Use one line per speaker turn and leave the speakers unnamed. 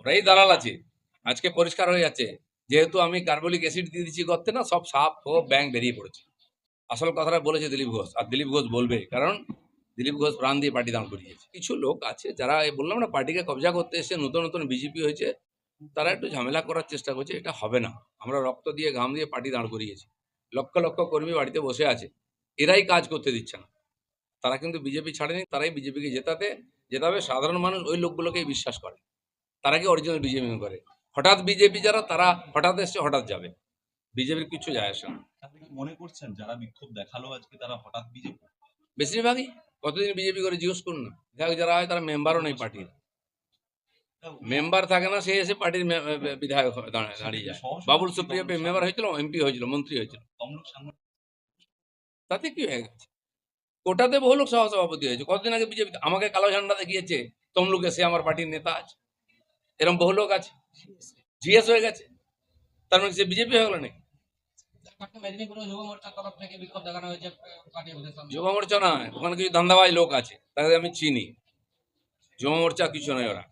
ওরাই দালাল আছে। আজকে পরিষ্কার হয়ে যাচ্ছে। যেহেতু আমি কার্বলিক অ্যাসিড দিয়ে দিচ্ছি করতে না, সব সাপ ও ব্যাং বেরিয়ে পড়েছে। আসল কথাটা বলেছে দিলীপ ঘোষ, আর দিলীপ ঘোষ বলবে, কারণ দিলীপ ঘোষ প্রাণ দিয়ে পার্টি দাঁড় করিয়েছে। কিছু লোক আছে যারা বললাম না, পার্টিকে কবজা করতে এসে নতুন নতুন বিজেপি হয়েছে, তারা একটু ঝামেলা করার চেষ্টা করছে, এটা হবে না। আমরা রক্ত দিয়ে, ঘাম দিয়ে পার্টি দাঁড় করিয়েছি। লক্ষ লক্ষ কর্মী বাড়িতে বসে আছে। এরাই কাজ করতে দিচ্ছে না। তারা কিন্তু বিজেপি ছাড়েনি, তারাই বিজেপিকে জেতাতে, জেতাবে। সাধারণ মানুষ ওই লোকগুলোকেই বিশ্বাস করে। তারা কি অরিজিনাল বিজেপি করে। হঠাৎ বিজেপি যারা তারা হঠাৎ এসছে হঠাৎ যাবে। বিজেপির কিছু যায় আসে না।
মনে করছেন যারা বিক্ষোভ দেখাল আজকে তারা হঠাৎ বিজেপি
বেশিরভাগই কতদিন বিজেপি করে জিজ্ঞেস করুন না। বিধায়ক যারা হয় তারা মেম্বারও নেই পার্টির। মেম্বার থাকে না সে এসে পার্টির বিধায়ক দাঁড়িয়ে যায়। বাবুল সুপ্রিয় মেম্বার হয়েছিল এমপি হয়েছিল মন্ত্রী হয়েছিল। তাতে কি হয়ে গেছে? কোটাতে বহু লোক সহসভাপতি হয়েছে। কতদিন আগে বিজেপি আমাকে কালো ঝান্ডা দেখিয়েছে তমলুকে সে আমার পার্টির নেতা আছে। এরকম বহু লোক আছে। জিএস হয়ে গেছে। তার মানে সে বিজেপি হয়ে গেল নাকি? যুব মোর্চা নয় ওখানে কিছু ধান্দাবাজ লোক আছে তাদের আমি চিনি। যুব মোর্চা কিছু নয় ওরা।